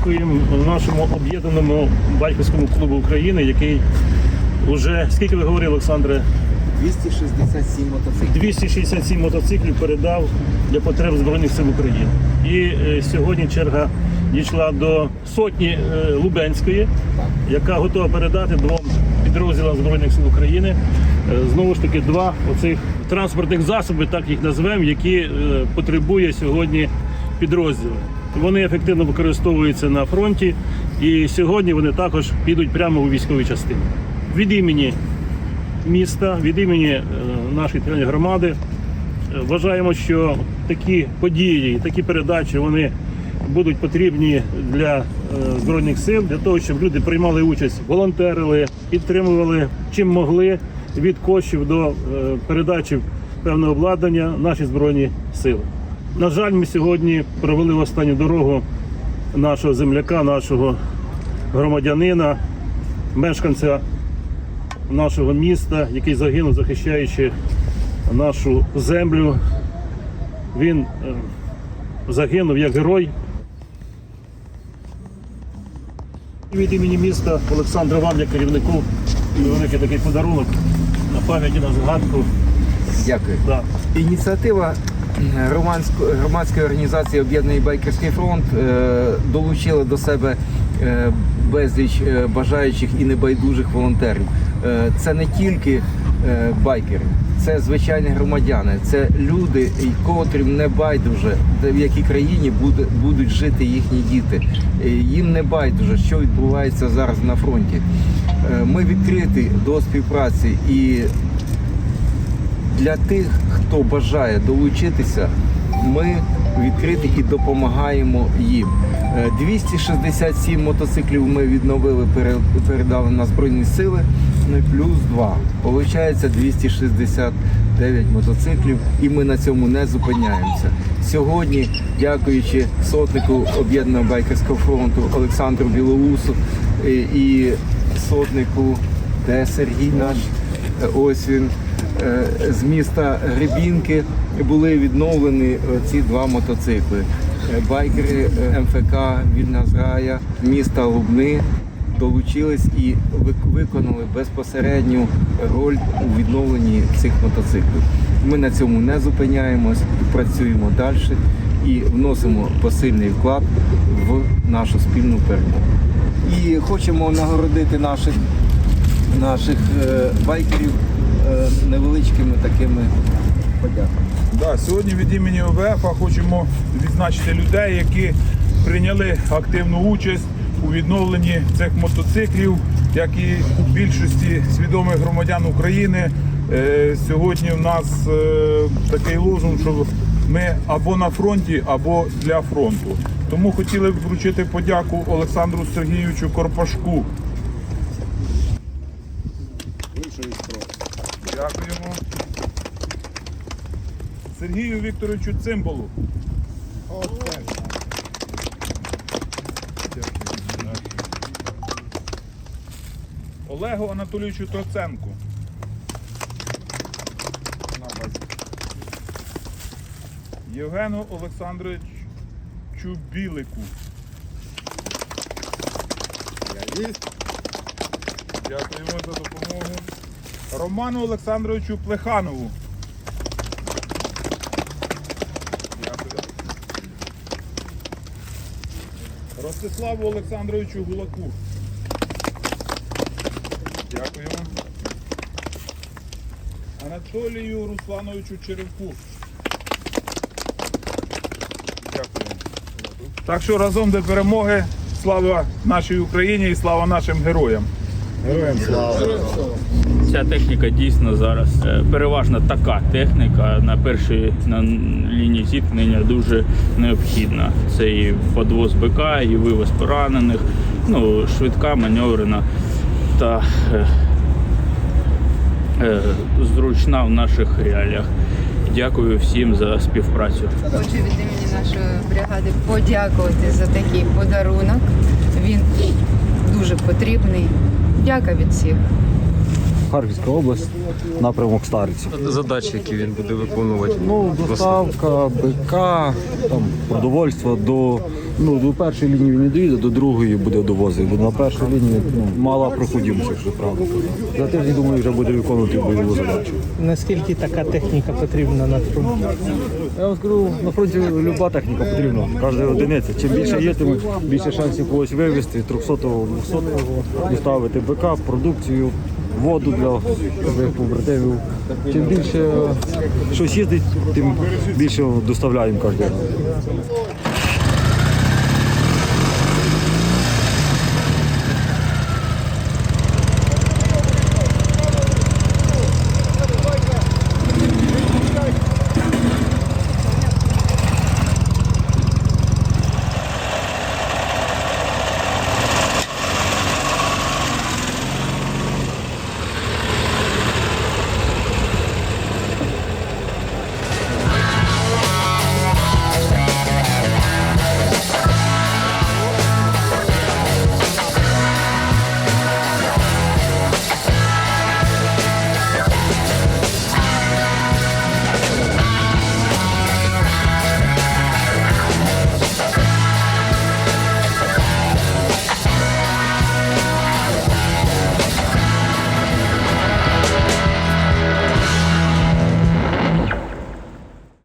дякуємо нашому об'єднаному батьківському клубу України, який вже, скільки ви говорили, Олександре, 267 мотоциклів. 267 мотоциклів передав для потреб Збройних сил України. І е, сьогодні черга дійшла до сотні е, Лубенської, яка готова передати двом підрозділам Збройних сил України. е, Знову ж таки, два оцих транспортних засоби, так їх назвемо, які е, потребує сьогодні підрозділи. Вони ефективно використовуються на фронті, і сьогодні вони також підуть прямо у військові частини. Від імені міста, від імені е, нашої територіальної громади. е, Вважаємо, що такі події, такі передачі вони будуть потрібні для е, збройних сил, для того, щоб люди приймали участь, волонтерили, підтримували чим могли від коштів до передачі певного обладнання наші збройні сили. На жаль, ми сьогодні провели в останню дорогу нашого земляка, нашого громадянина, мешканця нашого міста, який загинув, захищаючи нашу землю. Він е, загинув як герой. Від імені міста Олександра вам, як керівнику, великий такий подарунок на пам'яті на згадку. Дякую. Да. Ініціатива громадської організації Об'єднаний байкерський фронт е, долучила до себе е, безліч е, бажаючих і небайдужих волонтерів. Це не тільки байкери, це звичайні громадяни, це люди, котрим не байдуже, в якій країні будуть жити їхні діти. Їм не байдуже, що відбувається зараз на фронті. Ми відкриті до співпраці і для тих, хто бажає долучитися, ми відкриті і допомагаємо їм. Е, 267 мотоциклів ми відновили, передали на Збройні Сили, ну плюс 2. Получається 269 мотоциклів, і ми на цьому не зупиняємося. Сьогодні, дякуючи сотнику об'єднаного байкерського фронту Олександру Білоусу е, і сотнику, де Сергій наш, е, ось він е, з міста Гребінки були відновлені е, ці два мотоцикли. Е, Байкери е, МФК Вільна Зграя міста Лубни долучились і виконали безпосередню роль у відновленні цих мотоциклів. Ми на цьому не зупиняємось, працюємо далі і вносимо посильний вклад в нашу спільну перемогу. І хочемо нагородити наших наших е, байкерів е, невеличкими такими подяками. Да, сьогодні від імені ОВФ хочемо відзначити людей, які прийняли активну участь у відновленні цих мотоциклів, як і у більшості свідомих громадян України. Е, Сьогодні в нас е, такий лозунг, що ми або на фронті, або для фронту. Тому хотіли б вручити подяку Олександру Сергійовичу Корпашку. Дякуємо. Сергію Вікторовичу Цимбалу. Олегу Анатолійовичу Троценку. Євгену Олександровичу Білику. Дякуємо за допомогу. Роману Олександровичу Плеханову. Дякую. Ростиславу Олександровичу Гулаку. Дякуємо. Анатолію Руслановичу Черевку. Дякуємо. Так що разом до перемоги. Слава нашій Україні і слава нашим героям. Ця техніка дійсно зараз е, переважно така техніка на першій на лінії зіткнення дуже необхідна. Це і подвоз БК, і вивоз поранених, ну, швидка, маневрена та е, е, зручна в наших реаліях. Дякую всім за співпрацю. Хочу від імені нашої бригади подякувати за такий подарунок. Він дуже потрібний. Дяка від всіх. Харківська область, напрямок Стариці. задачі, які він буде виконувати. Ну, доставка БК, там, продовольство до Ну, до першої лінії він не доїде, до другої буде довозити. На першій лінії ну, мала проходимость, якщо правда. За тиждень, думаю, вже буде виконувати бойову задачу. Наскільки така техніка потрібна на фронті? Я вам скажу, на фронті люба техніка потрібна, кожна одиниця. Чим більше є, тим більше шансів когось вивезти, 300-го, 200-го, доставити БК, продукцію, воду для своїх побратимів. Чим більше щось їздить, тим більше доставляємо кожен. день.